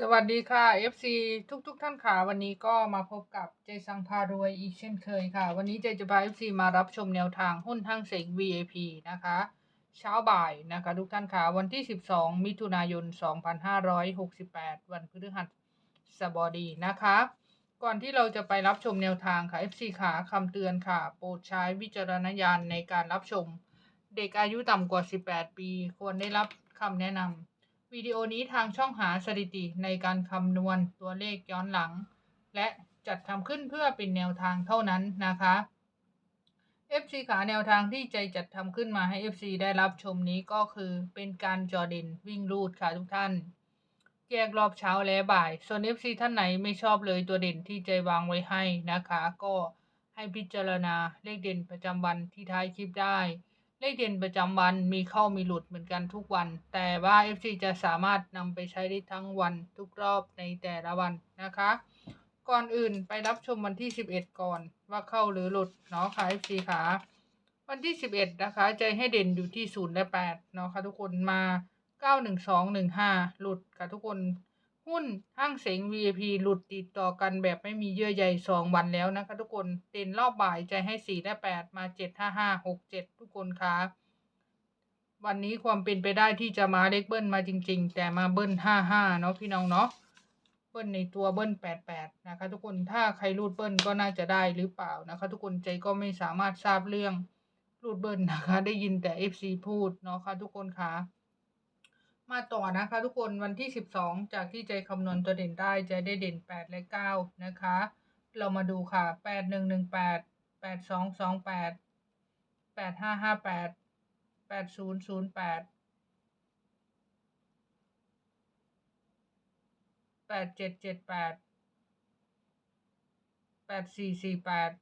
สวัสดีค่ะ FC ทุกทุกๆท่านค่ะ วันนี้ก็มาพบกับเจสังพารวยอีกเช่นเคยค่ะ วันนี้เจจะพา FC มารับชมแนวทางหุ้นทั้งเสง VAP นะคะ เช้าบ่ายนะคะ ทุกท่านค่ะ วันที่ 12 มิถุนายน 2568 วันพฤหัสบดีนะคะ ก่อนที่เราจะไปรับชมแนวทางค่ะ FC ขาคำเตือนค่ะ โปรดใช้วิจารณญาณในการรับชม เด็กอายุต่ำกว่า 18 ปี ควรได้รับคำแนะนำ วิดีโอนี้ทางช่องหาสถิติในการคำนวณตัวเลขย้อนหลัง และจัดทำขึ้นเพื่อเป็นแนวทางเท่านั้นนะคะ FC ขาแนวทางที่ใจจัดทำขึ้นมาให้ FC ได้รับชมนี้ก็คือเป็นการจอเด่นวิ่งรูดค่ะทุกท่าน แยกรอบเช้าและบ่าย ส่วน FC ท่านไหนไม่ชอบเลยตัวเด่นที่ใจวางไว้ให้นะคะ ก็ให้พิจารณาเลขเด่นประจำวันที่ท้ายคลิปได้ เลขเด่นประจำวันมีเข้ามีหลุดเหมือนกันทุกวัน แต่ว่า FC จะสามารถนำไปใช้ได้ทั้งวันทุกรอบในแต่ละวันนะคะ ก่อนอื่นไปรับชมวันที่ 11 ก่อนว่าเข้าหรือหลุดเนาะค่ะ FC ค่ะวันที่ 11 นะคะ ใจให้เด่นอยู่ที่ 0 และ 8 เนาะค่ะทุกคนมา 91215 หลุดค่ะทุกคน หุ้นห้างเสง VIP หลุดติดต่อกันแบบไม่มีเยื่อใยสองวันแล้วนะคะทุกคนเด่นรอบบ่ายใจให้4และ8มา7 5 5 6 7ทุกคนคะวันนี้ความเป็นไปได้ที่จะมาเลขเบิ้ลมาจริง ๆ แต่มาเบิ้ล55เนาะพี่น้องเนาะเบิ้ลในตัวเบิ้ล88นะคะทุกคนถ้าใครรูดเบิ้ลก็น่าจะได้หรือเปล่านะคะทุกคนใจก็ไม่สามารถทราบเรื่องรูดเบิ้ลนะคะ ได้ยินแต่ FC พูดเนาะค่ะทุกคนคะ มาต่อนะคะทุกคนวันที่ 12 จากที่ใจคำนวณตัวเด่นได้จะได้เด่น 8 และ 9 นะคะ เรามาดูค่ะ 8 1 1 8 8 2 2 8 8 5 5 8 8 0 0 8 8 7 7 8 8 4 4 8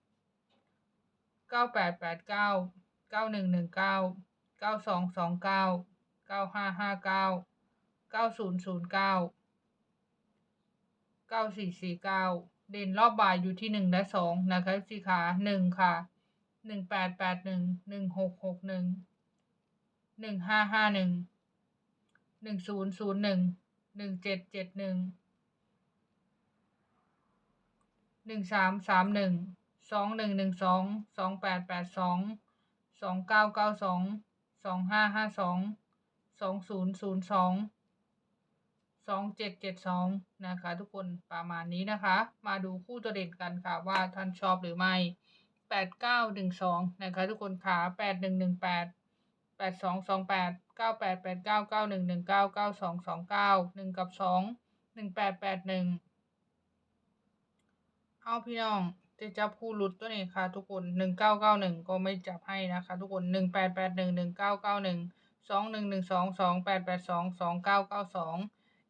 9 8 8 9 9 1 1 9 9 2 2 9 9 5 5 9 9 0 0 9 9 4 4 9เก้าศูนย์ศูนย์เก้าเก้าสี่สี่เก้าเด่นรอบบ่ายอยู่ที่หนึ่งและสองนะคะสี่ขาหนึ่งค่ะหนึ่งแปดแปดหนึ่งหนึ่งหกหกหนึ่งหนึ่งห้าห้าหนึ่งหนึ่งศูนย์ศูนย์หนึ่งหนึ่งเจ็ดเจ็ดหนึ่งหนึ่งสามสามหนึ่งสองหนึ่งหนึ่งสองสองแปดแปดสองสองเก้าเก้าสองสองห้าห้าสอง สองศูนย์ศูนย์สองสองเจ็ดเจ็ดสองนะคะ ทุกคนประมาณนี้นะคะ มาดูคู่ตัวเด่นกันค่ะว่าท่านชอบหรือไม่แปดเก้าหนึ่งสองนะคะทุกคนขาแปดหนึ่งหนึ่งแปดแปดสองสองแปดเก้าแปดแปดเก้าเก้าหนึ่งหนึ่งเก้าเก้าสองสองเก้าหนึ่งกับสองหนึ่งแปดแปดหนึ่งเอาพี่น้องจะจับคู่รุดตัวนี้ค่ะ ทุกคนหนึ่งเก้าเก้าหนึ่งก็ไม่จับให้นะคะ ทุกคนหนึ่งแปดแปดหนึ่งหนึ่งเก้าเก้าหนึ่ง สองหนึ่งหนึ่งสองสองแปดแปดสองสองเก้าเก้าสอง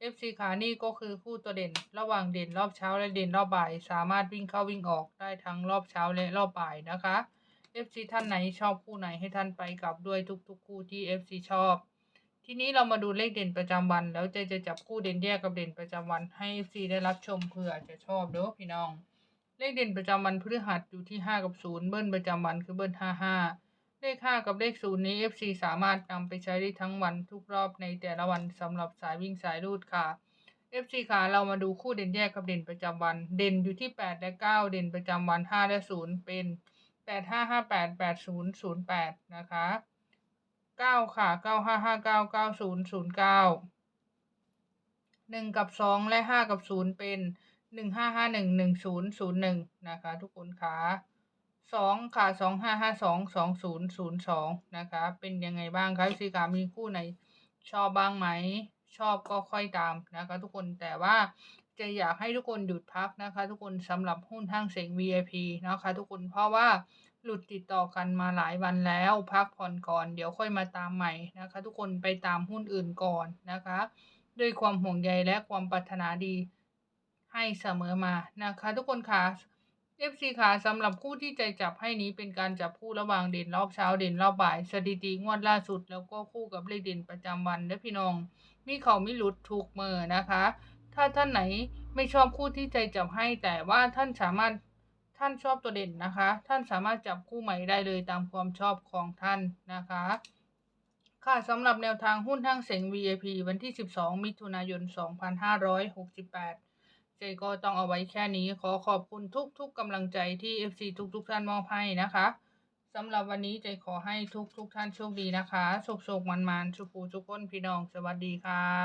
เอฟซีขานี่ก็คือคู่ตัวเด่น ระหว่างเด่นรอบเช้าและเด่นรอบบ่าย สามารถวิ่งเข้าวิ่งออกได้ทั้งรอบเช้าและรอบบ่ายนะคะเอฟซีท่านไหนชอบคู่ไหนให้ท่านไปกลับด้วยทุกๆ คู่ที่เอฟซีชอบ ทีนี้เรามาดูเลขเด่นประจำวัน แล้วเจะจะจับคู่เด่นแยกกับเด่นประจำวันให้ FC ได้รับชมเผื่อจะชอบเด้อพี่น้อง เลขเด่นประจำวันพฤหัสอยู่ที่ 5 กับ 0 เบิ้ลประจำวันคือเบิ้ล55 เลข 5 กับเลข 0 นี้ FC สามารถนำไปใช้ได้ทั้งวันทุกรอบในแต่ละวันสำหรับสายวิ่งสายรูดค่ะ FC ค่ะเรามาดูคู่เด่นแยกกับเด่นประจำวัน เด่นอยู่ที่ 8 และ 9 เด่นประจำวัน 5 และ 0 เป็น 8 5 5 8 8 0 0 8 นะคะ 9 ค่ะ 9 5 5 9 9 0 0 9 1 กับ 2 และ 5 กับ 0 เป็นหนึ่งห้าห้าหนึ่งหนึ่งศูนย์ศูนย์หนึ่งนะคะ ทุกคนคะ สองค่ะสองห้าห้าสองสองศูนย์ศูนย์สองนะคะ เป็นยังไงบ้างคะสีกามีคู่ไหนชอบบ้างไหม ชอบก็ค่อยตามนะคะทุกคนแต่ว่าจะอยากให้ทุกคนหยุดพักนะคะ ทุกคนสำหรับหุ้นห้างเสียง VIP นะคะ ทุกคนเพราะว่าหลุดติดต่อกันมาหลายวันแล้ว พักผ่อนก่อนเดี๋ยวค่อยมาตามใหม่นะคะ ทุกคนไปตามหุ้นอื่นก่อนนะคะ ด้วยความห่วงใยและความปรารถนาดีให้เสมอมานะคะ ทุกคนค่ะ FC ค่ะสำหรับคู่ที่ใจจับให้นี้เป็นการจับคู่ระหว่างเด่นรอบเช้าเด่นรอบบ่าย สถิติงวดล่าสุด แล้วก็คู่กับเลขเด่นประจำวันและพี่น้อง มีเขาไม่หลุดถูกเมอนะคะ ถ้าท่านไหนไม่ชอบคู่ที่ใจจับให้ แต่ว่าท่านสามารถท่านชอบตัวเด่นนะคะ ท่านสามารถจับคู่ใหม่ได้เลยตามความชอบของท่านนะคะ ค่ะสำหรับแนวทางหุ้นทั้งเสง VIP วันที่ 12 มิถุนายน 2568 เจก็ต้องเอาไว้แค่นี้ขอขอบคุณทุกๆกำลังใจที่ FC ทุกๆท่านมอบให้นะคะสำหรับวันนี้เจขอให้ทุกๆท่านโชคดีนะคะโชคๆมันๆสุขูทุกคนพี่น้องสวัสดีค่ะ